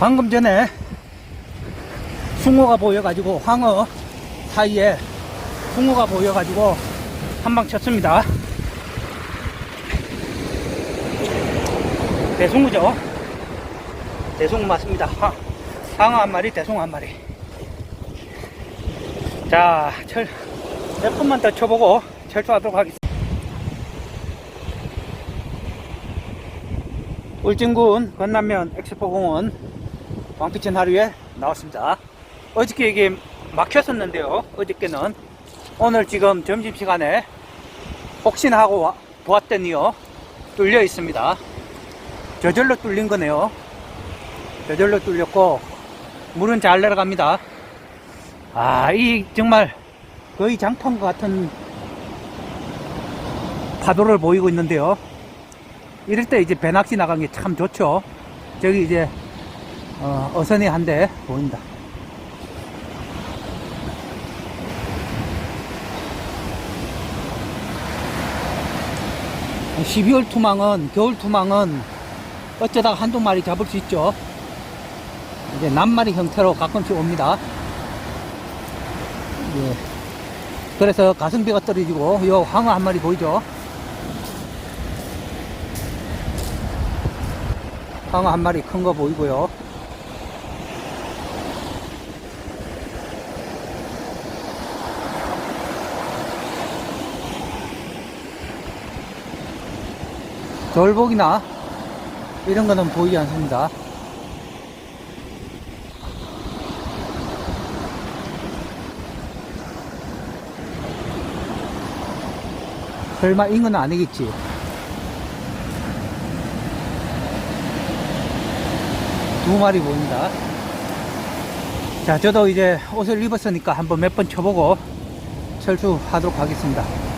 방금 전에 숭어가 보여가지고 황어 사이에 숭어가 보여가지고 한 방 쳤습니다. 대숭어죠. 대숭어 맞습니다. 하- 황어 한 마리, 대숭어 한 마리. 자, 철, 몇 분만 더 쳐보고 철수하도록 하겠습니다. 울진군 건남면 엑스포공원 왕피천 하루에 나왔습니다. 어저께 이게 막혔었는데요. 어저께는 오늘 지금 점심시간에 혹시나 하고 와- 보았더니요. 뚫려 있습니다. 저절로 뚫린 거네요. 저절로 뚫렸고 물은 잘 내려갑니다. 아, 이 정말 거의 장판과 같은 파도를 보이고 있는데요. 이럴 때 이제 배낚시 나간 게 참 좋죠. 저기 이제 어, 어선이 한 대 보인다. 어, 12월 투망은 겨울 투망은 어쩌다가 한두 마리 잡을 수 있죠. 이제 낱마리 형태로 가끔씩 옵니다. 예. 그래서 가성비가 떨어지고 요 황어 한 마리 보이죠? 황어 한 마리 큰 거 보이고요. 돌복이나 이런 거는 보이지 않습니다. 설마 잉은 아니겠지. 두 마리 보입니다. 자, 저도 이제 옷을 입었으니까 한번 몇 번 쳐보고 철수하도록 하겠습니다.